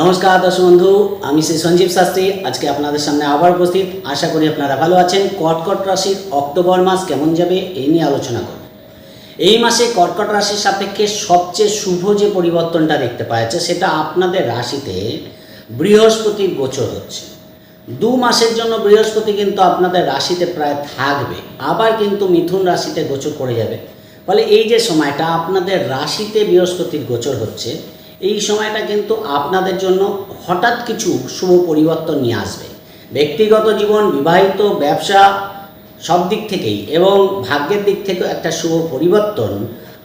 নমস্কার দর্শক বন্ধু, আমি শ্রী সঞ্জীব শাস্ত্রী। আজকে আপনাদের সামনে আবার উপস্থিত। আশা করি আপনারা ভালো আছেন। কর্কট রাশির অক্টোবর মাস কেমন যাবে এই নিয়ে আলোচনা করব। এই মাসে কর্কট রাশির সাপেক্ষে সবচেয়ে শুভ যে পরিবর্তনটা দেখতে পাওয়া যাচ্ছে, সেটা আপনাদের রাশিতে বৃহস্পতির গোচর হচ্ছে। দু মাসের জন্য বৃহস্পতি কিন্তু আপনাদের রাশিতে প্রায় থাকবে। আবার কিন্তু মিথুন রাশিতে গোচর করে যাবে। ফলে এই যে সময়টা আপনাদের রাশিতে বৃহস্পতির গোচর হচ্ছে এই সময়টা কিন্তু আপনাদের জন্য হঠাৎ কিছু শুভ পরিবর্তন নিয়ে আসবে। ব্যক্তিগত জীবন, বিবাহিত, ব্যবসা, সব দিক থেকেই এবং ভাগ্যের দিক থেকেও একটা শুভ পরিবর্তন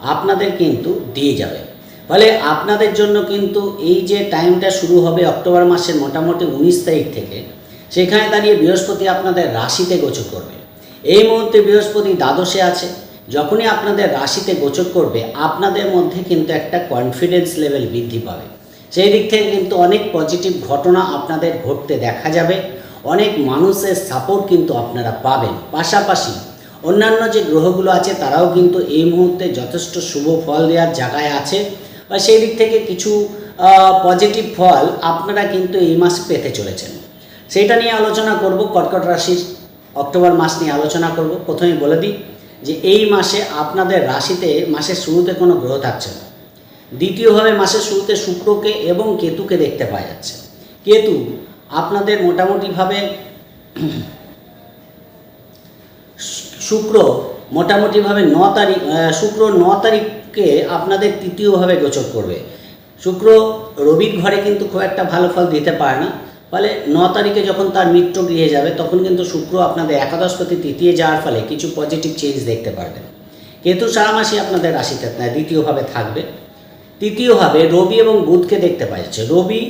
আপনাদের কিন্তু দিয়ে যাবে। ফলে আপনাদের জন্য কিন্তু এই যে টাইমটা শুরু হবে অক্টোবর মাসের মোটামুটি উনিশ তারিখ থেকে, সেখানে দাঁড়িয়ে বৃহস্পতি আপনাদের রাশিতে গোচর করবে। এই মুহূর্তে বৃহস্পতি দ্বাদশে আছে যখনই আপনাদের রাশিতে গোচর করবে, আপনাদের মধ্যে কিন্তু একটা কনফিডেন্স লেভেল বৃদ্ধি পাবে। সেই দিক থেকে কিন্তু অনেক পজিটিভ ঘটনা আপনাদের ঘটতে দেখা যাবে। অনেক মানুষের সাপোর্ট কিন্তু আপনারা পাবেন। পাশাপাশি অন্যান্য যে গ্রহগুলো আছে, তারাও কিন্তু এই মুহূর্তে যথেষ্ট শুভ ফল দেওয়ার জায়গায় আছে। বা সেই দিক থেকে কিছু পজিটিভ ফল আপনারা কিন্তু এই মাস পেতে চলেছেন। সেটা নিয়ে আলোচনা করব, কর্কট রাশির অক্টোবর মাস নিয়ে আলোচনা করব। প্রথমে বলে দিই যে এই মাসে আপনাদের রাশিতে মাসের শুরুতে কোনো গ্রহ থাকছে না। দ্বিতীয়ভাবে মাসের শুরুতে শুক্রকে এবং কেতুকে দেখতে পাওয়া যাচ্ছে। কেতু আপনাদের মোটামুটিভাবে শুক্র মোটামুটিভাবে ন তারিখ শুক্র ন তারিখকে আপনাদের তৃতীয়ভাবে গোচর করবে। শুক্র রবির ঘরে কিন্তু খুব একটা ভালো ফল দিতে পারে না। ফলে ন তারিখে যখন তার মিত্র গৃহে যাবে, তখন কিন্তু শুক্র আপনাদের একাদশপতি তৃতীয় যাওয়ার ফলে কিছু পজিটিভ চেঞ্জ দেখতে পারবেন। কেতু সারা মাসে আপনাদের রাশিতে দ্বিতীয়ভাবে থাকবে। তৃতীয়ভাবে রবি এবং বুধকে দেখতে পাওয়া যাচ্ছে রবি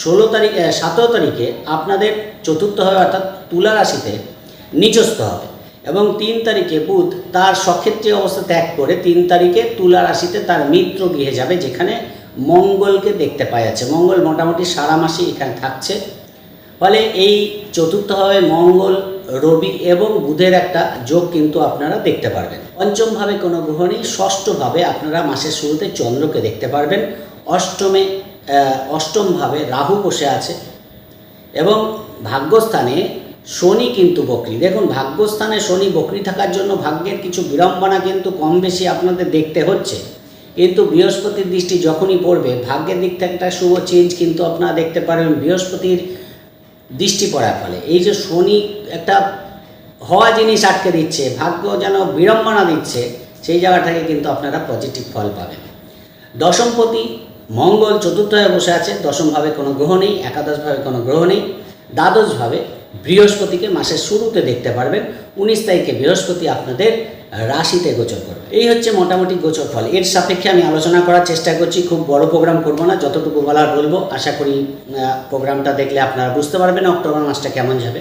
ষোলো তারিখ সতেরো তারিখে আপনাদের চতুর্থভাবে অর্থাৎ তুলা রাশিতে নিচস্থ হবে। এবং তিন তারিখে বুধ তার সক্ষেত্রীয় অবস্থা ত্যাগ করে তিন তারিখে তুলা রাশিতে তার মিত্র গৃহে যাবে, যেখানে মঙ্গলকে দেখতে পাওয়া যাচ্ছে। মঙ্গল মোটামুটি সারা মাসে এখানে থাকছে। ফলে এই চতুর্থভাবে মঙ্গল, রবি এবং বুধের একটা যোগ কিন্তু আপনারা দেখতে পারবেন। পঞ্চমভাবে কোনো গ্রহ নেই, ষষ্ঠভাবে আপনারা মাসের শুরুতে চন্দ্রকে দেখতে পারবেন। অষ্টমে অষ্টমভাবে রাহু বসে আছে এবং ভাগ্যস্থানে শনি কিন্তু বকরি। দেখুন, ভাগ্যস্থানে শনি বকরি থাকার জন্য ভাগ্যের কিছু বিড়ম্বনা কিন্তু কম বেশি আপনাদের দেখতে হচ্ছে। কিন্তু বৃহস্পতির দৃষ্টি যখনই পড়বে, ভাগ্যের দিক থেকে একটা শুভ চেঞ্জ কিন্তু আপনারা দেখতে পারবেন। বৃহস্পতির দৃষ্টি পড়ার ফলে। এই যে শনি একটা হওয়া জিনিস আটকে দিচ্ছে, ভাগ্য যেন বিড়ম্বনা দিচ্ছে, সেই জায়গা থেকে কিন্তু আপনারা পজিটিভ ফল পাবেন। দশমপতি মঙ্গল চতুর্থভাবে বসে আছে, দশমভাবে কোনো গ্রহ নেই, একাদশভাবে কোনো গ্রহ নেই, দ্বাদশভাবে বৃহস্পতিকে মাসের শুরুতে দেখতে পারবেন, উনিশ তারিখে বৃহস্পতি আপনাদের রাশিতে গোচর করবে। এই হচ্ছে মোটামুটি গোচর ফল। এর সাপেক্ষে আমি আলোচনা করার চেষ্টা করছি, খুব বড় প্রোগ্রাম করব না, যতটুকু বলার বলব, আশা করি প্রোগ্রামটা দেখলে আপনারা বুঝতে পারবেন, অক্টোবর মাসটা কেমন যাবে।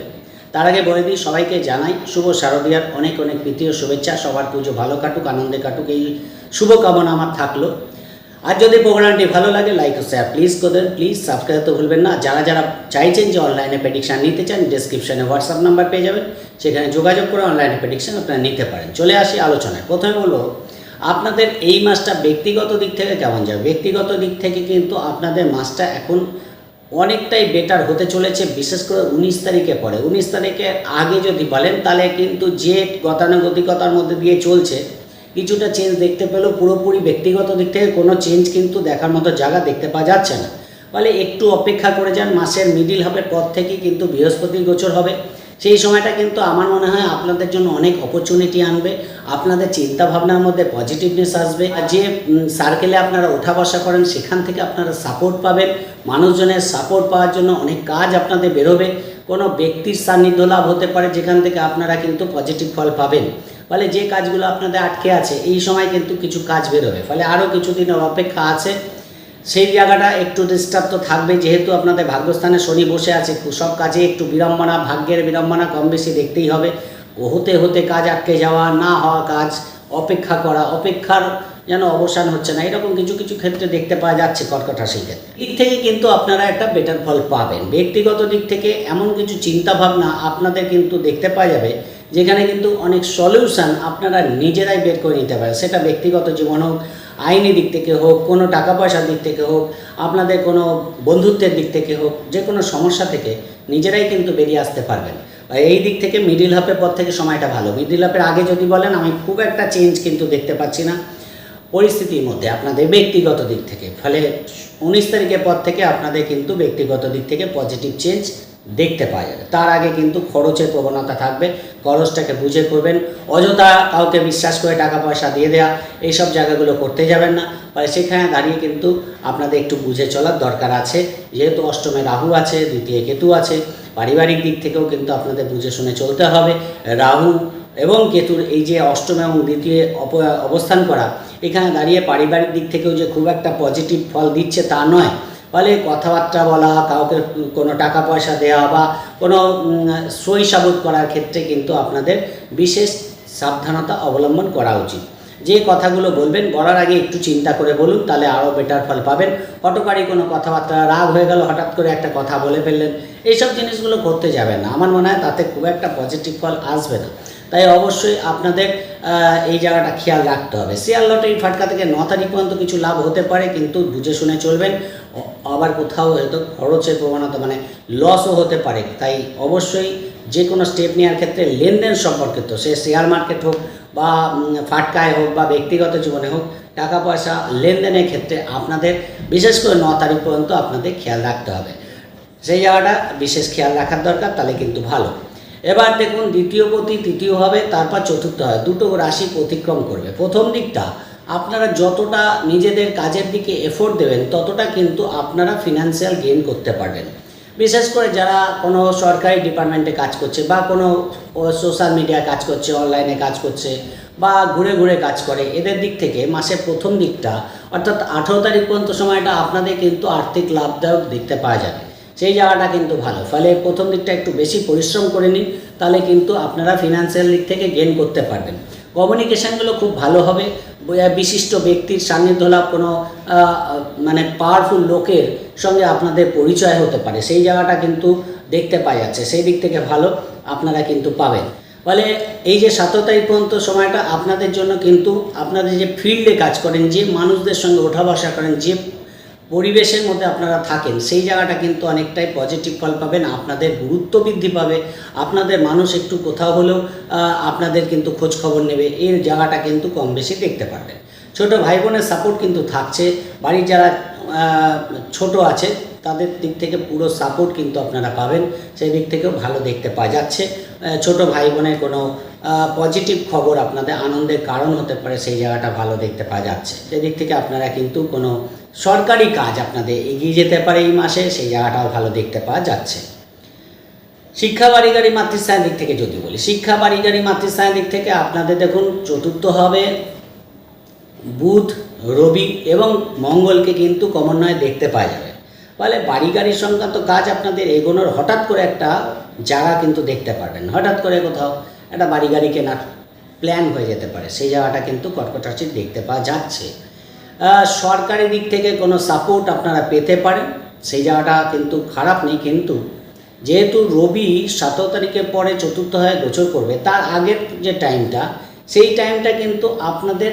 তার আগে বলে দিই, সবাইকে জানাই, শুভ শারদীয়ার অনেক অনেক প্রীতি ও শুভেচ্ছা, সবার পুজো ভালো কাটুক, আনন্দে কাটুক, এই শুভকামনা আমার থাকল। আর যদি প্রোগ্রামটি ভালো লাগে লাইক ও শেয়ার প্লিজ করবেন প্লিজ সাবস্ক্রাইব তো ভুলবেন না। যারা যারা চাইছেন যে অনলাইনে প্রেডিকশান নিতে চান ডিসক্রিপশানে হোয়াটসঅ্যাপ নাম্বার পেয়ে যাবেন। সেখানে যোগাযোগ করে অনলাইনে প্রেডিকশান আপনারা নিতে পারেন। চলে আসি আলোচনায়। প্রথমে বলব, আপনাদের এই মাসটা ব্যক্তিগত দিক থেকে কেমন যাবে? ব্যক্তিগত দিক থেকে কিন্তু আপনাদের মাসটা এখন অনেকটাই বেটার হতে চলেছে, বিশেষ করে উনিশ তারিখে পরে। উনিশ তারিখের আগে যদি বলেন, তাহলে কিন্তু যে গতানুগতিকতার মধ্যে দিয়ে চলছে। কিছুটা চেঞ্জ দেখতে পেলেও পুরোপুরি ব্যক্তিগত দিক থেকে কোনো চেঞ্জ কিন্তু দেখার মতো জায়গা দেখতে পাওয়া যাচ্ছে না। ফলে একটু অপেক্ষা করে যান, মাসের মিডিল হবে, পর থেকে কিন্তু বৃহস্পতি গোচর হবে। সেই সময়টা কিন্তু আমার মনে হয় আপনাদের জন্য অনেক অপরচুনিটি আনবে। আপনাদের চিন্তা ভাবনার মধ্যে পজিটিভনেস আসবে। আর যে সার্কেলে আপনারা ওঠা বসা করেন, সেখান থেকে আপনারা সাপোর্ট পাবেন। মানুষজনের সাপোর্ট পাওয়ার জন্য অনেক কাজ আপনাদের বেরোবে। কোনো ব্যক্তির সান্নিধ্য লাভ হতে পারে, যেখান থেকে আপনারা কিন্তু পজিটিভ ফল পাবেন। ফলে যে কাজগুলো আপনাদের আটকে আছে, এই সময় কিন্তু কিছু কাজ বেরোবে। ফলে আরও কিছুদিনের অপেক্ষা আছে। সেই জায়গাটা একটু ডিস্টার্ব তো থাকবে যেহেতু আপনাদের ভাগ্যস্থানে শনি বসে আছে সব কাজে একটু বিড়ম্বনা, ভাগ্যের বিড়ম্বনা কম বেশি দেখতেই হবে। হতে হতে কাজ আটকে যাওয়া, না হওয়া কাজ, অপেক্ষা করা, অপেক্ষার যেন অবসান হচ্ছে না, এরকম কিছু কিছু ক্ষেত্রে দেখতে পাওয়া যাচ্ছে কর্কট রাশির ক্ষেত্রে। দিক থেকে কিন্তু আপনারা একটা বেটার ফল পাবেন। ব্যক্তিগত দিক থেকে এমন কিছু চিন্তাভাবনা আপনাদের কিন্তু দেখতে পাওয়া যাবে যেখানে কিন্তু অনেক সলিউশন আপনারা নিজেরাই বের করে নিতে পারেন। সেটা ব্যক্তিগত জীবন হোক, আইনি দিক থেকে হোক, কোনো টাকা পয়সার দিক থেকে হোক, আপনাদের কোনো বন্ধুত্বের দিক থেকে হোক, যে কোনো সমস্যা থেকে নিজেরাই কিন্তু বেরিয়ে আসতে পারবেন। এই দিক থেকে মিডিল হাফের পর থেকে সময়টা ভালো। মিডিল হাফের আগে যদি বলেন, আমি খুব একটা চেঞ্জ কিন্তু দেখতে পাচ্ছি না। পরিস্থিতির মধ্যে আপনাদের ব্যক্তিগত দিক থেকে। ফলে উনিশ তারিখের পর থেকে আপনাদের কিন্তু ব্যক্তিগত দিক থেকে পজিটিভ চেঞ্জ দেখতে পাওয়া যাবে। তার আগে কিন্তু খরচের প্রবণতা থাকবে। খরচটাকে বুঝে করবেন। অযথা কাউকে বিশ্বাস করে টাকা পয়সা দিয়ে দেওয়া এইসব জায়গাগুলো করতে যাবেন না। ফলে সেখানে দাঁড়িয়ে কিন্তু আপনাদের একটু বুঝে চলার দরকার আছে। যেহেতু অষ্টমে রাহু আছে, দ্বিতীয় কেতু আছে, পারিবারিক দিক থেকেও কিন্তু আপনাদের বুঝে শুনে চলতে হবে। রাহু এবং কেতুর এই যে অষ্টম এবং দ্বিতীয় অবস্থান করা, এখানে দাঁড়িয়ে পারিবারিক দিক থেকেও যে খুব একটা পজিটিভ ফল দিচ্ছে তা নয়। ফলে কথাবার্তা বলা, কাউকে কোনো টাকা পয়সা দেওয়া বা কোনো সই সাবুত করার ক্ষেত্রে কিন্তু আপনাদের বিশেষ সাবধানতা অবলম্বন করা উচিত। যে কথাগুলো বলবেন, বলার আগে একটু চিন্তা করে বলুন, তাহলে আরও বেটার ফল পাবেন। হটকারী কোনো কথাবার্তা, রাগ হয়ে গেল, হঠাৎ করে একটা কথা বলে ফেললেন, এইসব জিনিসগুলো করতে যাবেন না। আমার মনে হয় তাতে খুব একটা পজিটিভ ফল আসবে না। তাই অবশ্যই আপনাদের এই জায়গাটা খেয়াল রাখতে হবে। শেয়ার লটারি ফাটকা থেকে ন তারিখ পর্যন্ত কিছু লাভ হতে পারে, কিন্তু বুঝে শুনে চলবেন। আবার কোথাও হয়তো খরচের প্রবণতা মানে লসও হতে পারে। তাই অবশ্যই যে কোনো স্টেপ নেওয়ার ক্ষেত্রে লেনদেন সম্পর্কিত সে শেয়ার মার্কেট হোক বা ফাটকায় হোক বা ব্যক্তিগত জীবনে হোক টাকা পয়সা লেনদেনের ক্ষেত্রে আপনাদের, বিশেষ করে ন তারিখ পর্যন্ত আপনাদের খেয়াল রাখতে হবে। সেই জায়গাটা বিশেষ খেয়াল রাখার দরকার, তাহলে কিন্তু ভালো। এবার দেখুন, দ্বিতীয় পতি, তৃতীয় হবে, তারপর চতুর্থ হয় দুটো রাশি অতিক্রম করবে। প্রথম দিকটা আপনারা যতটা নিজেদের কাজের দিকে এফোর্ট দেবেন, ততটা কিন্তু আপনারা ফিনান্সিয়াল গেইন করতে পারবেন। বিশেষ করে যারা কোনো সরকারি ডিপার্টমেন্টে কাজ করছে বা কোনো সোশ্যাল মিডিয়ায় কাজ করছে অনলাইনে কাজ করছে বা ঘুরে ঘুরে কাজ করে, এদের দিক থেকে মাসের প্রথম দিকটা, অর্থাৎ আঠেরো তারিখ পর্যন্ত সময়টা আপনাদের কিন্তু আর্থিক লাভদায়ক দেখতে পাওয়া যাবে। সেই জায়গাটা কিন্তু ভালো। ফলে প্রথম দিকটা একটু বেশি পরিশ্রম করে নিন, তাহলে কিন্তু আপনারা ফিনান্সিয়াল দিক থেকে গেন করতে পারবেন। কমিউনিকেশানগুলো খুব ভালো হবে। বিশিষ্ট ব্যক্তির সান্নিধ্য লাভ কোনো মানে পাওয়ারফুল লোকের সঙ্গে আপনাদের পরিচয় হতে পারে। সেই জায়গাটা কিন্তু দেখতে পাওয়া যাচ্ছে। সেই দিক থেকে ভালো আপনারা কিন্তু পাবেন। ফলে এই যে সতেরো তারিখ পর্যন্ত সময়টা আপনাদের জন্য কিন্তু আপনাদের যে ফিল্ডে কাজ করেন, যে মানুষদের সঙ্গে ওঠা বসা করেন, যে পরিবেশের মধ্যে আপনারা থাকেন, সেই জায়গাটা কিন্তু অনেকটাই পজিটিভ ফল পাবেন, আপনাদের গুরুত্ব বৃদ্ধি পাবে, আপনাদের মানুষ একটু কোথাও হলেও আপনাদের কিন্তু খোঁজ খবর নেবে এর জায়গাটা কিন্তু কম বেশি দেখতে পারবেন। ছোট ভাই বোনের সাপোর্ট কিন্তু থাকছে, বাড়ির যারা ছোট আছে, তাদের দিক থেকে পুরো সাপোর্ট কিন্তু আপনারা পাবেন, সেই দিক থেকেও ভালো দেখতে পাওয়া যাচ্ছে। ছোট ভাই বোনের কোনো পজিটিভ খবর আপনাদের আনন্দের কারণ হতে পারে, সেই জায়গাটা ভালো দেখতে পাওয়া যাচ্ছে। সেদিক থেকে আপনারা কিন্তু কোনো সরকারি কাজ আপনাদের এগিয়ে যেতে পারে এই মাসে, সেই জায়গাটাও ভালো দেখতে পাওয়া যাচ্ছে। শিক্ষা বাড়িগাড়ি মাতৃস্থানের দিক থেকে যদি বলি, শিক্ষা বাড়িগাড়ি মাতৃস্থানের দিক থেকে আপনাদের দেখুন, চতুর্থ হবে বুধ, রবি এবং মঙ্গলকে কিন্তু ক্রমান্বয়ে দেখতে পাওয়া যাবে। ফলে বাড়ি গাড়ি সংক্রান্ত কাজ আপনাদের এগোনোর হঠাৎ করে একটা জায়গা কিন্তু দেখতে পারবেন হঠাৎ করে কোথাও একটা বাড়ি গাড়ি কেনার প্ল্যান হয়ে যেতে পারে, সেই জায়গাটা কিন্তু কর্কট রাশির দেখতে পাওয়া যাচ্ছে। সরকারি দিক থেকে কোনো সাপোর্ট আপনারা পেতে পারেন। সেই জায়গাটা কিন্তু খারাপ নেই কিন্তু। যেহেতু রবি সতেরো তারিখের পরে চতুর্থ হয়ে গোচর করবে, তার আগের যে টাইমটা সেই টাইমটা কিন্তু আপনাদের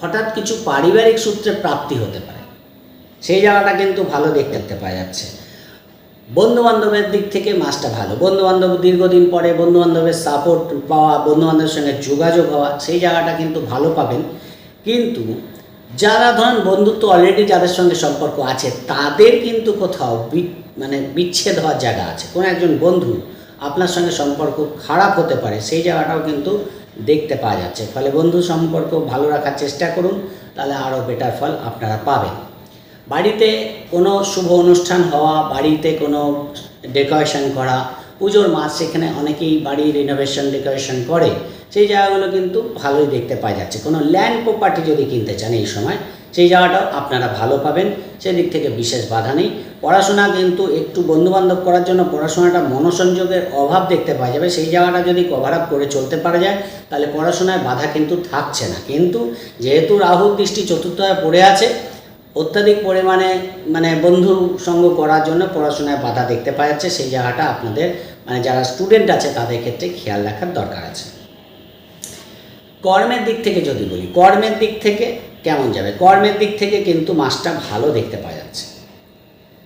হঠাৎ কিছু পারিবারিক সূত্রে প্রাপ্তি হতে পারে। সেই জায়গাটা কিন্তু ভালো দেখতে পাওয়া যাচ্ছে। বন্ধু বান্ধবের দিক থেকে মাসটা ভালো। বন্ধু বান্ধব দীর্ঘদিন পরে বন্ধু বান্ধবের সাপোর্ট পাওয়া বন্ধু বান্ধবের সঙ্গে যোগাযোগ হওয়া, সেই জায়গাটা কিন্তু ভালো পাবেন। কিন্তু যারা ধরেন বন্ধুত্ব অলরেডি যাদের সঙ্গে সম্পর্ক আছে, তাদের কিন্তু কোথাও মানে বিচ্ছেদ হওয়ার জায়গা আছে। কোনো একজন বন্ধু আপনার সঙ্গে সম্পর্ক খারাপ হতে পারে, সেই জায়গাটাও কিন্তু দেখতে পাওয়া যাচ্ছে। ফলে বন্ধু সম্পর্ক ভালো রাখার চেষ্টা করুন, তাহলে আরও বেটার ফল আপনারা পাবেন। বাড়িতে কোনো শুভ অনুষ্ঠান হওয়া, বাড়িতে কোনো ডেকোরেশন করা, পুজোর মাস, সেখানে অনেকেই বাড়ি রিনোভেশন ডেকোরেশন করে। সেই জায়গাগুলো কিন্তু ভালোই দেখতে পাওয়া যাচ্ছে। কোনো ল্যান্ড প্রপার্টি যদি কিনতে চান এই সময়, সেই জায়গাটাও আপনারা ভালো পাবেন। সেদিক থেকে বিশেষ বাধা নেই। পড়াশোনা কিন্তু একটু বন্ধুবান্ধব করার জন্য পড়াশোনাটা মনোসংযোগের অভাব দেখতে পাওয়া যাবে। সেই জায়গাটা যদি কভার আপ করে চলতে পারা যায়, তাহলে পড়াশোনায় বাধা কিন্তু থাকছে না। কিন্তু যেহেতু রাহুর দৃষ্টি চতুর্থভাবে পড়ে আছে, অত্যাধিক পরিমাণে মানে বন্ধু সঙ্গ করার জন্য পড়াশোনায় বাধা দেখতে পাওয়া যাচ্ছে। সেই জায়গাটা আপনাদের মানে যারা স্টুডেন্ট আছে, তাদের ক্ষেত্রে খেয়াল রাখার দরকার আছে। কর্মের দিক থেকে যদি বলি, কর্মের দিক থেকে কেমন যাবে? কর্মের দিক থেকে কিন্তু মাসটা ভালো দেখতে পাওয়া যাচ্ছে।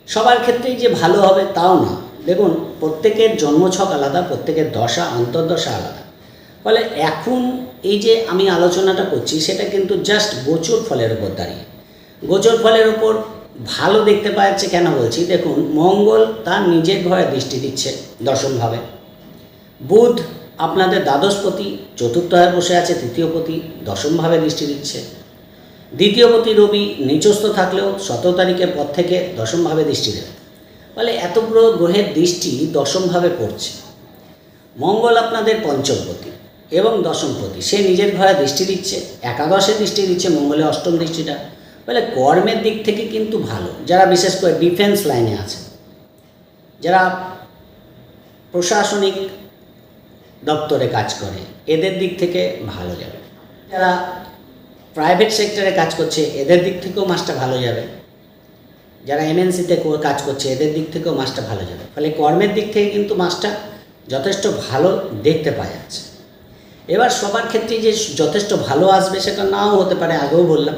সবার ক্ষেত্রেই যে ভালো হবে তাও না। দেখুন, প্রত্যেকের জন্মছক আলাদা, প্রত্যেকের দশা, অন্তর্দশা আলাদা। ফলে এখন এই যে আমি আলোচনাটা করছি, সেটা কিন্তু জাস্ট গোচর ফলের উপর দাঁড়িয়ে। গোচর ফলের উপর ভালো দেখতে পাওয়া যাচ্ছে কেন বলছি? দেখুন, মঙ্গল তার নিজের ঘরে দৃষ্টি দিচ্ছে দশমভাবে। বুধ আপনাদের দ্বাদশপতি চতুর্থভাবে বসে আছে তৃতীয়পতি দশমভাবে দৃষ্টি দিচ্ছে। দ্বিতীয়পতি রবি নিচস্থ থাকলেও সতেরো তারিখের পর থেকে দশমভাবে দৃষ্টি দেবে। ফলে এত এতগুলো গ্রহের দৃষ্টি দশমভাবে পড়ছে। মঙ্গল আপনাদের পঞ্চমপতি এবং দশমপতি সে নিজের ঘরে দৃষ্টি দিচ্ছে, একাদশে দৃষ্টি দিচ্ছে, মঙ্গলে অষ্টম দৃষ্টিটা। ফলে কর্মের দিক থেকে কিন্তু ভালো। যারা বিশেষ করে ডিফেন্স লাইনে আছে, যারা প্রশাসনিক দপ্তরে কাজ করে, এদের দিক থেকে ভালো যাবে। যারা প্রাইভেট সেক্টরে কাজ করছে, এদের দিক থেকেও মাসটা ভালো যাবে। যারা এমএনসিতে কাজ করছে, এদের দিক থেকেও মাসটা ভালো যাবে। ফলে কর্মের দিক থেকে কিন্তু মাসটা যথেষ্ট ভালো দেখতে পাওয়া যাচ্ছে। এবার সবার ক্ষেত্রে যে যথেষ্ট ভালো আসবে, সেটা নাও হতে পারে, আগেও বললাম।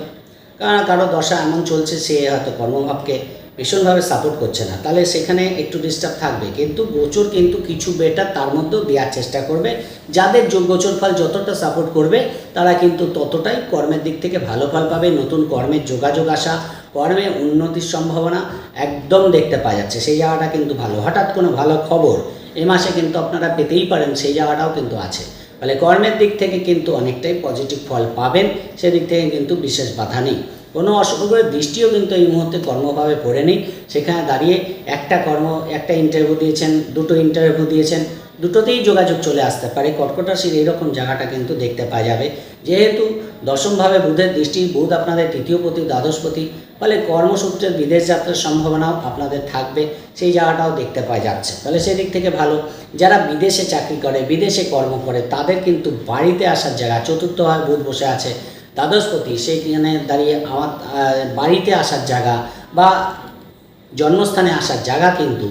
কারণ কারও দশা এমন চলছে, সে হয়তো কর্মভাবকে ভীষণভাবে সাপোর্ট করছে না। তাহলে সেখানে একটু ডিস্টার্ব থাকবে। কিন্তু গোচর কিন্তু কিছু বেটার তার মধ্যেও দেওয়ার চেষ্টা করবে। যাদের যোগ গোচর ফল যতটা সাপোর্ট করবে, তারা কিন্তু ততটাই কর্মের দিক থেকে ভালো ফল পাবে। নতুন কর্মের যোগাযোগ আসা, কর্মে উন্নতির সম্ভাবনা একদম দেখতে পাওয়া যাচ্ছে। সেই জায়গাটা কিন্তু ভালো। হঠাৎ কোনো ভালো খবর এ মাসে কিন্তু আপনারা পেতেই পারেন, সেই জায়গাটাও কিন্তু আছে। ফলে কর্মের দিক থেকে কিন্তু অনেকটাই পজিটিভ ফল পাবেন। সেদিক থেকে কিন্তু বিশেষ বাধা নেই। কোনো অশুভগ্রহের দৃষ্টিও কিন্তু এই মুহূর্তে কর্মভাবে পড়ে নেই সেখানে দাঁড়িয়ে একটা কর্ম, একটা ইন্টারভিউ দিয়েছেন, দুটো ইন্টারভিউ দিয়েছেন, দুটোতেই যোগাযোগ চলে আসতে পারে। কর্কট রাশির এইরকম জায়গাটা কিন্তু দেখতে পাওয়া যাবে। যেহেতু দশমভাবে বুধের দৃষ্টি, বুধ আপনাদের তৃতীয় তৃতীয়পতি দ্বাদশপতি ফলে কর্মসূত্রের বিদেশ যাত্রার সম্ভাবনাও আপনাদের থাকবে, সেই জায়গাটাও দেখতে পাওয়া যাচ্ছে। তাহলে সেদিক থেকে ভালো, যারা বিদেশে চাকরি করে, বিদেশে কর্ম করে, তাদের কিন্তু বাড়িতে আসার জায়গা চতুর্থভাবে বুধ বসে আছে দ্বাদশপতি সেইখানে দাঁড়িয়ে আমার বাড়িতে আসার জায়গা বা জন্মস্থানে আসার জায়গা কিন্তু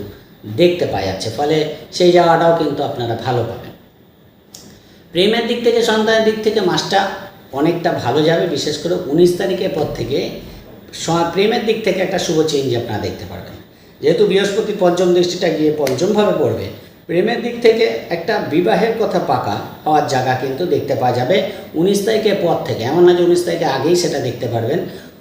দেখতে পাওয়া যাচ্ছে ফলে সেই জায়গাটাও কিন্তু আপনারা ভালো পাবেন। প্রেমের দিক থেকে, সন্তানের দিক থেকে মাসটা অনেকটা ভালো যাবে, বিশেষ করে উনিশ তারিখের পর থেকে প্রেমের দিক থেকে একটা শুভ চেঞ্জ আপনারা দেখতে পারবেন। যেহেতু বৃহস্পতি পঞ্চম দৃষ্টিটা গিয়ে পঞ্চমভাবে পড়বে প্রেমের দিক থেকে একটা বিবাহের কথা পাকা হওয়ার জায়গা কিন্তু দেখতে পাওয়া যাবে। উনিশ তারিখের পর থেকে, এমন না যে উনিশ তারিখে আগেই সেটা দেখতে পারবেন,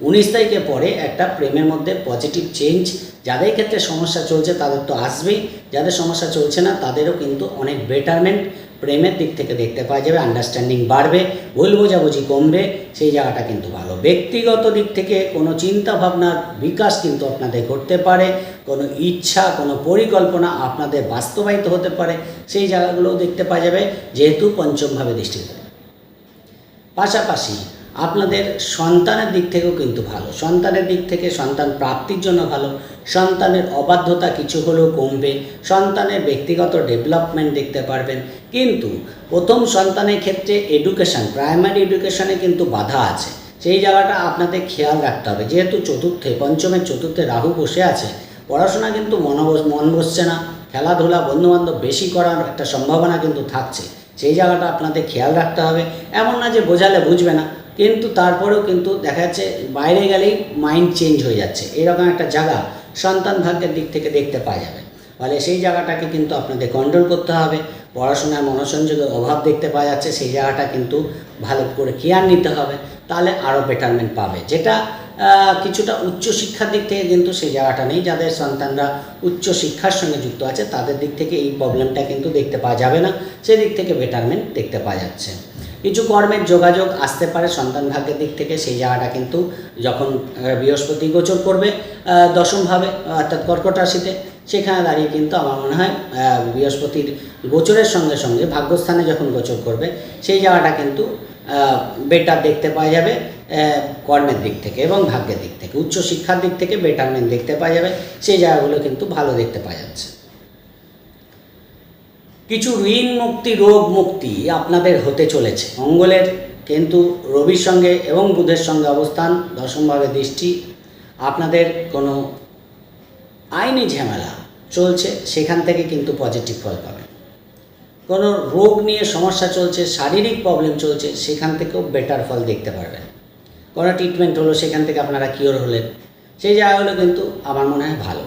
উনিশ তারিখের পরে একটা প্রেমের মধ্যে পজিটিভ চেঞ্জ যাদের ক্ষেত্রে সমস্যা চলছে তাদের তো আসবেই, যাদের সমস্যা চলছে না তাদেরও কিন্তু অনেক বেটারমেন্ট প্রেমের দিক থেকে দেখতে পাওয়া যাবে আন্ডারস্ট্যান্ডিং বাড়বে, ভুল বোঝাবুঝি কমবে, সেই জায়গাটা কিন্তু ভালো। ব্যক্তিগত দিক থেকে কোনো চিন্তা ভাবনার বিকাশ কিন্তু আপনাদের ঘটতে পারে, কোনো ইচ্ছা, কোনো পরিকল্পনা আপনাদের বাস্তবায়িত হতে পারে, সেই জায়গাগুলোও দেখতে পাওয়া যাবে, যেহেতু পঞ্চমভাবে দৃষ্টি পাশাপাশি আপনাদের সন্তানের দিক থেকেও কিন্তু ভালো। সন্তানের দিক থেকে সন্তান প্রাপ্তির জন্য ভালো। সন্তানের অবাধ্যতা কিছু হলেও কমবে। সন্তানের ব্যক্তিগত ডেভেলপমেন্ট দেখতে পারবেন। কিন্তু প্রথম সন্তানের ক্ষেত্রে এডুকেশন প্রাইমারি এডুকেশানে কিন্তু বাধা আছে। সেই জায়গাটা আপনাদের খেয়াল রাখতে হবে। যেহেতু চতুর্থে পঞ্চমের চতুর্থে রাহু বসে আছে, পড়াশোনা কিন্তু মন মন বসছে না। খেলাধুলা, বন্ধুবান্ধব বেশি করার একটা সম্ভাবনা কিন্তু থাকছে। সেই জায়গাটা আপনাদের খেয়াল রাখতে হবে। এমন না যে বোঝালে বুঝবে না। কিন্তু তারপরেও কিন্তু দেখা যাচ্ছে বাইরে গেলেই মাইন্ড চেঞ্জ হয়ে যাচ্ছে। এরকম একটা জায়গা সন্তান ভাগ্যের দিক থেকে দেখতে পাওয়া যাবে। ফলে সেই জায়গাটাকে কিন্তু আপনাদের কন্ট্রোল করতে হবে পড়াশোনায় মনোসংযোগের অভাব দেখতে পাওয়া যাচ্ছে, সেই জায়গাটা কিন্তু ভালো করে কেয়ার নিতে হবে, তাহলে আরও বেটারমেন্ট পাবে। যেটা কিছুটা উচ্চশিক্ষার দিক থেকে কিন্তু সেই জায়গাটা নেই, যাদের সন্তানরা উচ্চ শিক্ষার সঙ্গে যুক্ত আছে, তাদের দিক থেকে এই প্রবলেমটা কিন্তু দেখতে পাওয়া যাবে না, সেদিক থেকে বেটারমেন্ট দেখতে পাওয়া যাচ্ছে। কিছু কর্মের যোগাযোগ আসতে পারে সন্তান ভাগ্যের দিক থেকে, সেই জায়গাটা কিন্তু যখন বৃহস্পতি গোচর করবে দশমভাবে অর্থাৎ কর্কট রাশিতে, সেখানে দাঁড়িয়ে কিন্তু আমার মনে হয় বৃহস্পতির গোচরের সঙ্গে সঙ্গে ভাগ্যস্থানে যখন গোচর করবে, সেই জায়গাটা কিন্তু বেটার দেখতে পাওয়া যাবে কর্মের দিক থেকে এবং ভাগ্যের দিক থেকে উচ্চ শিক্ষার দিক থেকে বেটারমেন্ট দেখতে পাওয়া যাবে, সেই জায়গাগুলো কিন্তু ভালো দেখতে পাওয়া যাচ্ছে। কিছু ঋণ মুক্তি, রোগ মুক্তি আপনাদের হতে চলেছে। মঙ্গলের কিন্তু রবির সঙ্গে এবং বুধের সঙ্গে অবস্থান দশমভাবে দৃষ্টি, আপনাদের কোনো আইনি ঝামেলা চলছে, সেখান থেকে কিন্তু পজিটিভ ফল পাবেন। কোনো রোগ নিয়ে সমস্যা চলছে, শারীরিক প্রবলেম চলছে, সেখান থেকেও বেটার ফল দেখতে পারবেন। কোনো ট্রিটমেন্ট হলো, সেখান থেকে আপনারা কিওর হলেন। সেই জায়গাগুলো কিন্তু আমার মনে হয় ভালো।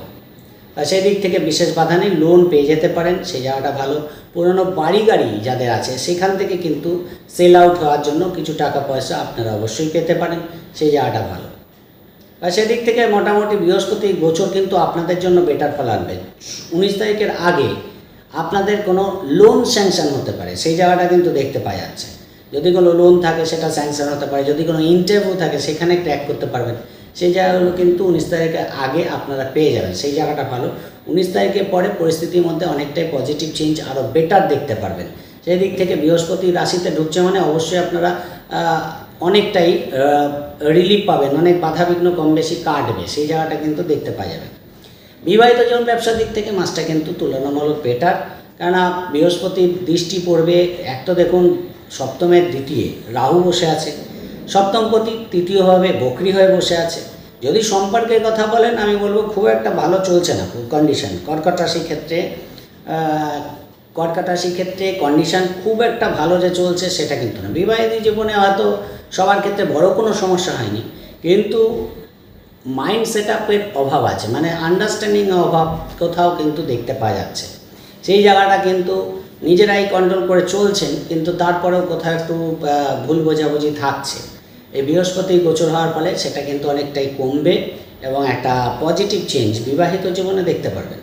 সেই দিক থেকে বিশেষ বাধা নেই লোন পেয়ে যেতে পারেন, সেই জায়গাটা ভালো। পুরনো বাড়ি গাড়ি যাদের আছে, সেখান থেকে কিন্তু সেল আউট হওয়ার জন্য কিছু টাকা পয়সা আপনারা অবশ্যই পেতে পারেন, সেই জায়গাটা ভালো। আর সেদিক থেকে মোটামুটি বৃহস্পতি গোচর কিন্তু আপনাদের জন্য বেটার ফল আনবে। উনিশ তারিখের আগে আপনাদের কোনো লোন স্যাংশন হতে পারে, সেই জায়গাটা কিন্তু দেখতে পাওয়া যাচ্ছে। যদি কোনো লোন থাকে, সেটা স্যাংশন হতে পারে, যদি কোনো ইন্টারভিউ থাকে, সেখানে ক্র্যাক করতে পারবেন। সেই জায়গাগুলো কিন্তু উনিশ তারিখের আগে আপনারা পেয়ে যাবেন। সেই জায়গাটা ভালো। উনিশ তারিখের পরে পরিস্থিতির মধ্যে অনেকটাই পজিটিভ চেঞ্জ আরও বেটার দেখতে পারবেন। সেই দিক থেকে বৃহস্পতি রাশিতে ঢুকছে মানে অবশ্যই আপনারা অনেকটাই রিলিফ পাবেন। অনেক বাধাবিঘ্ন কম বেশি কাটবে। সেই জায়গাটা কিন্তু দেখতে পাওয়া যাবে। বিবাহিত জীবন ব্যবসার দিক থেকে মাসটা কিন্তু তুলনামূলক বেটার কেননা বৃহস্পতির দৃষ্টি পড়বে, এক তো দেখুন সপ্তমের দ্বিতীয় রাহু বসে আছে। সপ্তমপতি তৃতীয়ভাবে বকরি হয়ে বসে আছে। যদি সম্পর্কের কথা বলেন, আমি বলব খুব একটা ভালো চলছে না কন্ডিশন কর্কট রাশির ক্ষেত্রে কর্কট রাশির ক্ষেত্রে কন্ডিশন খুব একটা ভালো যে চলছে সেটা কিন্তু না। বিবাহিত জীবনে হয়তো সবার ক্ষেত্রে বড় কোনো সমস্যা হয়নি, কিন্তু মাইন্ড সেট আপের অভাব আছে মানে আন্ডারস্ট্যান্ডিং অভাব কোথাও কিন্তু দেখতে পাওয়া যাচ্ছে। সেই জায়গাটা কিন্তু নিজেরাই কন্ট্রোল করে চলছেন, কিন্তু তারপরেও কোথাও একটু ভুল বোঝাবুঝি থাকছে। এই বৃহস্পতি গোচর হওয়ার ফলে সেটা কিন্তু অনেকটাই কমবে এবং একটা পজিটিভ চেঞ্জ বিবাহিত জীবনে দেখতে পারবেন।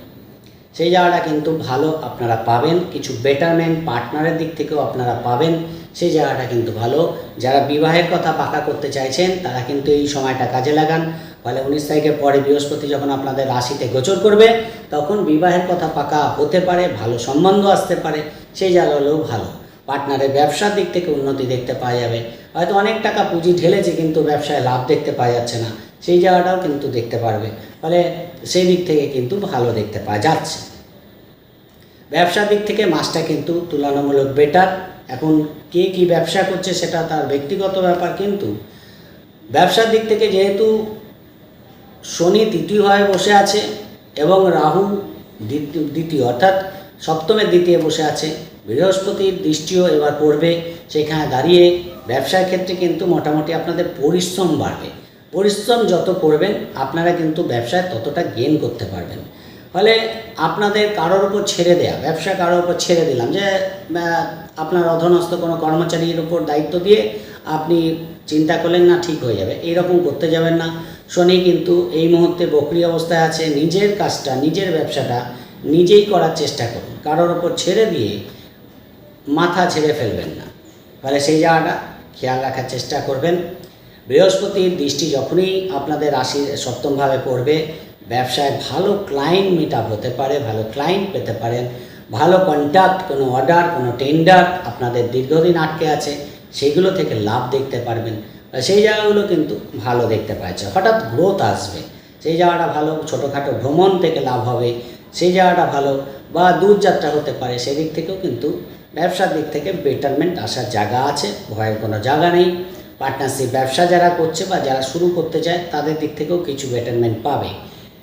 সেই জায়গাটা কিন্তু ভালো আপনারা পাবেন, কিছু বেটারমেন্ট পার্টনারের দিক থেকেও আপনারা পাবেন, সেই জায়গাটা কিন্তু ভালো। যারা বিবাহের কথা পাকা করতে চাইছেন, তারা কিন্তু এই সময়টা কাজে লাগান। ফলে উনিশ তারিখের পরে বৃহস্পতি যখন আপনাদের রাশিতে গোচর করবে, তখন বিবাহের কথা পাকা হতে পারে, ভালো সম্বন্ধ আসতে পারে, সেই জায়গাগুলোও ভালো। পার্টনারের ব্যবসার দিক থেকে উন্নতি দেখতে পাওয়া যাবে। হয়তো অনেক টাকা পুঁজি ঢেলেছে, কিন্তু ব্যবসায় লাভ দেখতে পাওয়া যাচ্ছে না। সেই জায়গাটাও কিন্তু দেখতে পারবে। ফলে সেই দিক থেকে কিন্তু ভালো দেখতে পাওয়া যাচ্ছে। ব্যবসার দিক থেকে মাছটা কিন্তু তুলনামূলক বেটার এখন কে কি ব্যবসা করছে সেটা তার ব্যক্তিগত ব্যাপার, কিন্তু ব্যবসার দিক থেকে যেহেতু শনি তৃতীয় হয়ে বসে আছে এবং রাহু দ্বিতীয়- অর্থাৎ সপ্তমের দ্বিতীয় বসে আছে। বৃহস্পতির দৃষ্টিও এবার পড়বে। সেখানে দাঁড়িয়ে ব্যবসার ক্ষেত্রে কিন্তু মোটামুটি আপনাদের পরিশ্রম বাড়বে। পরিশ্রম যত করবেন, আপনারা কিন্তু ব্যবসায় ততটা গেন করতে পারবেন। ফলে আপনাদের কারোর উপর ছেড়ে দেয়া, ব্যবসা কারোর উপর ছেড়ে দিলাম যে আপনার অধীনস্থ কোনো কর্মচারীর উপর দায়িত্ব দিয়ে আপনি চিন্তা করলেন, না, ঠিক হয়ে যাবে। এইরকম করতে যাবেন না। শনি কিন্তু এই মুহূর্তে বকরি অবস্থায় আছে, নিজের কাজটা, নিজের ব্যবসাটা নিজেই করার চেষ্টা করুন। কারোর ওপর ছেড়ে দিয়ে মাথা ছেড়ে ফেলবেন না। ফলে সেই জায়গাটা খেয়াল রাখার চেষ্টা করবেন। বৃহস্পতির দৃষ্টি যখনই আপনাদের রাশির সপ্তমভাবে পড়বে, ব্যবসায় ভালো ক্লায়েন্ট মিট আপ হতে পারে, ভালো ক্লায়েন্ট পেতে পারেন, ভালো কন্ট্যাক্ট কোনো অর্ডার কোনো টেন্ডার আপনাদের দীর্ঘদিন আটকে আছে সেগুলো থেকে লাভ দেখতে পারবেন। সেই জায়গাগুলো কিন্তু ভালো দেখতে পাচ্ছে হঠাৎ গ্রোথ আসবে। সেই জায়গাটা ভালো, ছোটোখাটো ভ্রমণ থেকে লাভ হবে। সেই জায়গাটা ভালো বা দূরযাত্রা হতে পারে, সেদিক থেকেও কিন্তু ব্যবসার দিক থেকে বেটারমেন্ট আসার জায়গা আছে। ভয়ের কোনো জায়গা নেই। পার্টনারশিপ ব্যবসা যারা করছে বা যারা শুরু করতে চায়, তাদের দিক থেকেও কিছু বেটারমেন্ট পাবে।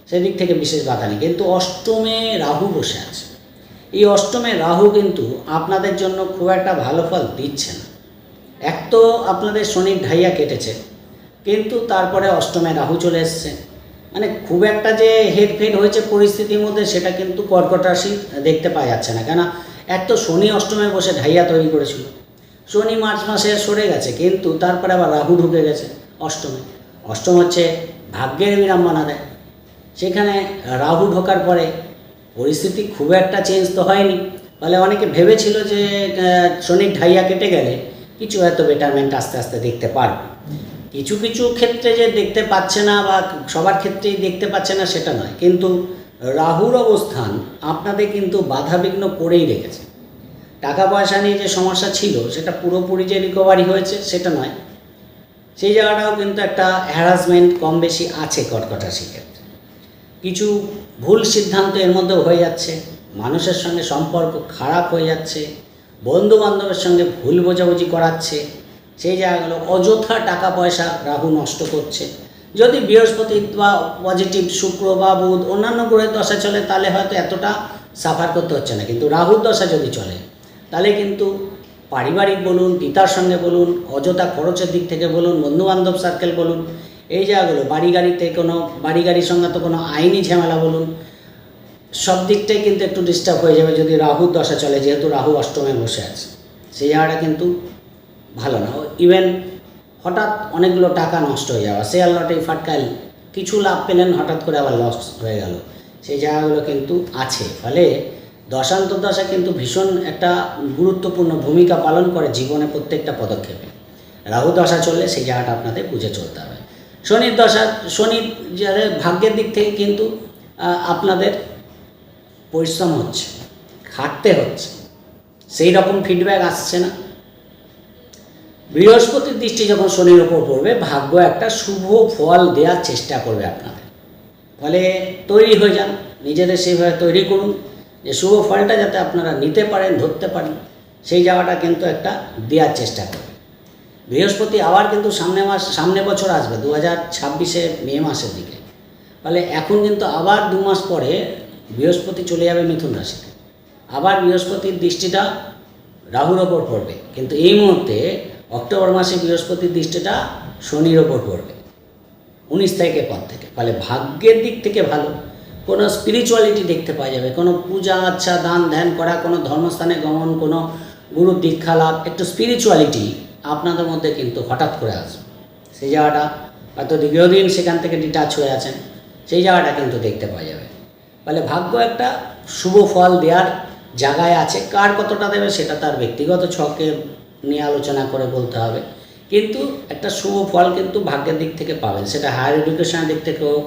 সেদিক থেকে বিশেষ বাধা নেই। কিন্তু অষ্টমে রাহু বসে আছে। এই অষ্টমে রাহু কিন্তু আপনাদের জন্য খুব একটা ভালো ফল দিচ্ছে না। এক তো আপনাদের শনির ঢাইয়া কেটেছে, কিন্তু তারপরে অষ্টমে রাহু চলে এসছে। মানে খুব একটা যে হেরফের হয়েছে পরিস্থিতির মধ্যে সেটা কিন্তু কর্কট রাশি দেখতে পাওয়া যাচ্ছে না। কেন এক তো শনি অষ্টমে বসে ঢাইয়া তৈরি করেছিল। শনি মার্চ মাসে সরে গেছে, কিন্তু তারপরে আবার রাহু ঢুকে গেছে অষ্টমে। অষ্টম হচ্ছে ভাগ্যের বিড়ম্বনা দেয়। সেখানে রাহু ঢোকার পরে পরিস্থিতি খুব একটা চেঞ্জ তো হয়নি। ফলে অনেকে ভেবেছিল যে শনির ঢাইয়া কেটে গেলে কিছু হয়তো বেটারমেন্ট আস্তে আস্তে দেখতে পারবে। কিছু কিছু ক্ষেত্রে যে দেখতে পাচ্ছে না বা সবার ক্ষেত্রেই দেখতে পাচ্ছে না সেটা নয়। কিন্তু রাহুর অবস্থান আপনাদের কিন্তু বাধাবিঘ্ন করেই রেখেছে। টাকা পয়সা নিয়ে যে সমস্যা ছিল, সেটা পুরোপুরি যে রিকভারি হয়েছে সেটা নয়। সেই জায়গাটাও কিন্তু একটা হ্যারাসমেন্ট কম বেশি আছে কর্কট রাশির ক্ষেত্রে। কিছু ভুল সিদ্ধান্ত এর মধ্যেও হয়ে যাচ্ছে। মানুষের সঙ্গে সম্পর্ক খারাপ হয়ে যাচ্ছে। বন্ধু বান্ধবের সঙ্গে ভুল বোঝাবুঝি করাচ্ছে। সেই জায়গাগুলো অযথা টাকা পয়সা রাহু নষ্ট করছে। যদি বৃহস্পতি বা পজিটিভ শুক্র বা বুধ অন্যান্য গ্রহের দশা চলে, তাহলে হয়তো এতটা সাফার করতে হচ্ছে না। কিন্তু রাহুর দশা যদি চলে, তাহলে কিন্তু পারিবারিক বলুন, পিতার সঙ্গে বলুন, অযথা খরচের দিক থেকে বলুন, বন্ধুবান্ধব সার্কেল বলুন, এই জায়গাগুলো বাড়ি গাড়িতে কোনো বাড়ি গাড়ির সঙ্গে তো কোনো আইনি ঝামেলা বলুন সব দিকটাই কিন্তু একটু ডিস্টার্ব হয়ে যাবে যদি রাহুর দশা চলে, যেহেতু রাহু অষ্টমে বসে আছে। সেই জায়গাটা কিন্তু ভালো না। ইভেন হঠাৎ অনেকগুলো টাকা নষ্ট হয়ে যাওয়া শেয়ার লটারি ফাটকাল কিছু লাভ পেলেন, হঠাৎ করে আবার লস হয়ে গেল। সেই জায়গাগুলো কিন্তু আছে। ফলে দশান্তর্দশা কিন্তু ভীষণ একটা গুরুত্বপূর্ণ ভূমিকা পালন করে জীবনে প্রত্যেকটা পদক্ষেপে। রাহু দশা চললে সেই জায়গাটা আপনাদের বুঝে চলতে হবে। শনির দশা, শনির যাদের ভাগ্যের দিক থেকে কিন্তু আপনাদের পরিশ্রম হচ্ছে, খাটতে হচ্ছে, সেই রকম ফিডব্যাক আসছে না। বৃহস্পতির দৃষ্টি যখন শনির ওপর পড়বে, ভাগ্য একটা শুভ ফল দেওয়ার চেষ্টা করবে আপনাদের। ফলে তৈরি হয়ে যান, নিজেদের সেইভাবে তৈরি করুন, যে শুভ ফলটা যাতে আপনারা নিতে পারেন, ধরতে পারেন, সেই জায়গাটা কিন্তু একটা দেওয়ার চেষ্টা করবে। বৃহস্পতি আবার কিন্তু সামনে মাস, সামনে বছর আসবে, দু হাজার ছাব্বিশে মে মাসের দিকে। ফলে এখন কিন্তু আবার দু মাস পরে বৃহস্পতি চলে যাবে মিথুন রাশিতে। আবার বৃহস্পতির দৃষ্টিটা রাহুর ওপর পড়বে। কিন্তু এই মুহূর্তে অক্টোবর মাসে বৃহস্পতির দৃষ্টিটা শনির ওপর পড়বে। উনিশ তারিখের পর থেকে। ফলে ভাগ্যের দিক থেকে ভালো। কোনো স্পিরিচুয়ালিটি দেখতে পাওয়া যাবে। কোনো পূজা আচ্ছা দান, ধ্যান করা, কোনো ধর্মস্থানে গমন, কোনো গুরু দীক্ষা লাভ, একটু স্পিরিচুয়ালিটি আপনাদের মধ্যে কিন্তু হঠাৎ করে আসবে। সেই জায়গাটা হয়তো দীর্ঘদিন সেখান থেকে ডিটাচ হয়ে আছেন। সেই জায়গাটা কিন্তু দেখতে পাওয়া যাবে। ফলে ভাগ্য একটা শুভ ফল দেওয়ার জায়গায় আছে। কার কতটা দেবে সেটা তার ব্যক্তিগত ছকে নিয়ে আলোচনা করে বলতে হবে। কিন্তু একটা শুভ ফল কিন্তু ভাগ্যের দিক থেকে পাবেন। সেটা হায়ার এডুকেশনের দিক থেকে হোক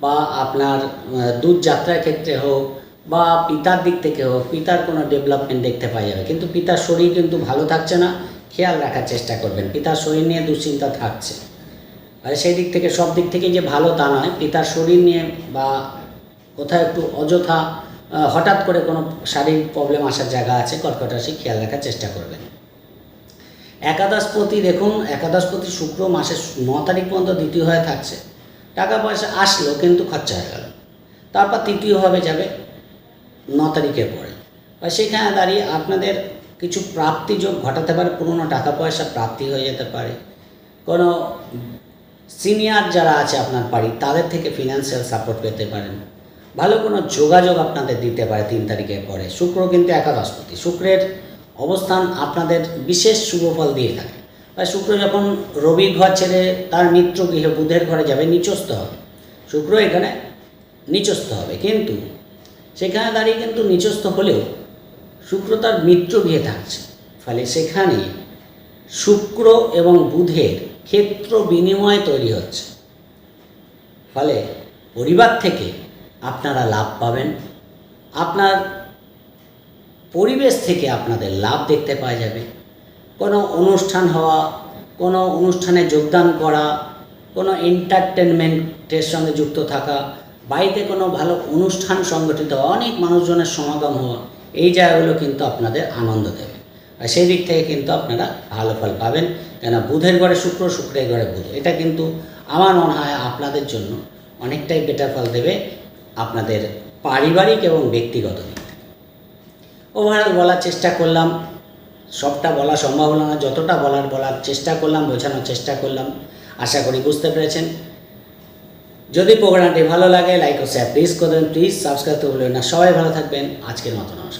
বা আপনার দূর যাত্রার ক্ষেত্রে হোক বা পিতার দিক থেকে হোক, পিতার কোনো ডেভেলপমেন্ট দেখতে পাওয়া যাবে। কিন্তু পিতার শরীর কিন্তু ভালো থাকছে না, খেয়াল রাখার চেষ্টা করবেন। পিতার শরীর নিয়ে দুশ্চিন্তা থাকছে। আর সেই দিক থেকে, সব দিক থেকে যে ভালো তা নয়, পিতার শরীর নিয়ে বা কোথাও একটু অযথা হঠাৎ করে কোনো শারীরিক প্রবলেম আসার জায়গা আছে, কর্কট রাশি খেয়াল রাখার চেষ্টা করবেন। একাদশপতি দেখুন, একাদশপতি শুক্র মাসের ন তারিখ পর্যন্ত দ্বিতীয় হয়ে থাকছে। টাকা পয়সা আসলো, কিন্তু খরচা হয়ে গেল। তারপর তৃতীয়ভাবে যাবে ন তারিখের পরে। সেখানে দাঁড়িয়ে আপনাদের কিছু প্রাপ্তি যোগ ঘটাতে পারে, পুরনো টাকা পয়সা প্রাপ্তি হয়ে যেতে পারে। কোনো সিনিয়র যারা আছে আপনার বাড়ি, তাদের থেকে ফিনান্সিয়াল সাপোর্ট পেতে পারেন। ভালো কোনো যোগাযোগ আপনাদের দিতে পারে তিন তারিখের পরে। শুক্র কিন্তু একাদশপতি। শুক্রের অবস্থান আপনাদের বিশেষ শুভফল দিয়ে থাকে। আর শুক্র যখন রবির ঘর ছেড়ে তার মিত্র গৃহে বুধের ঘরে যাবে, নিচস্থ হবে। শুক্র এখানে নিচস্থ হবে। কিন্তু সেখানে দাঁড়িয়ে কিন্তু নিচস্থ হলেও শুক্র তার মিত্র গৃহে থাকছে। ফলে সেখানে শুক্র এবং বুধের ক্ষেত্র বিনিময় তৈরি হচ্ছে। ফলে পরিবার থেকে আপনারা লাভ পাবেন। আপনার পরিবেশ থেকে আপনাদের লাভ দেখতে পাওয়া যাবে। কোনো অনুষ্ঠান হওয়া, কোনো অনুষ্ঠানে যোগদান করা, কোনো এন্টারটেনমেন্টের সঙ্গে যুক্ত থাকা, বাড়িতে কোনো ভালো অনুষ্ঠান সংগঠিত অনেক মানুষজনের সমাগম হওয়া, এই জায়গাগুলো কিন্তু আপনাদের আনন্দ দেবে। আর সেই দিক থেকে কিন্তু আপনারা ভালো ফল পাবেন। কেন বুধের ঘরে শুক্র, শুক্রের ঘরে বুধ, এটা কিন্তু আমার মনে হয় আপনাদের জন্য অনেকটাই বেটার ফল দেবে। আপনাদের পারিবারিক এবং ব্যক্তিগত দিক ওভারঅল বলার চেষ্টা করলাম, সবটা বলা সম্ভব না, যতটা বলার বলার চেষ্টা করলাম, বোঝানোর চেষ্টা করলাম, আশা করি বুঝতে পেরেছেন। যদি প্রোগ্রামটি ভালো লাগে লাইক ও শেয়ার প্লিজ করবেন প্লিজ সাবস্ক্রাইব করে বলবেন না। সবাই ভালো থাকবেন, আজকের মতো নমস্কার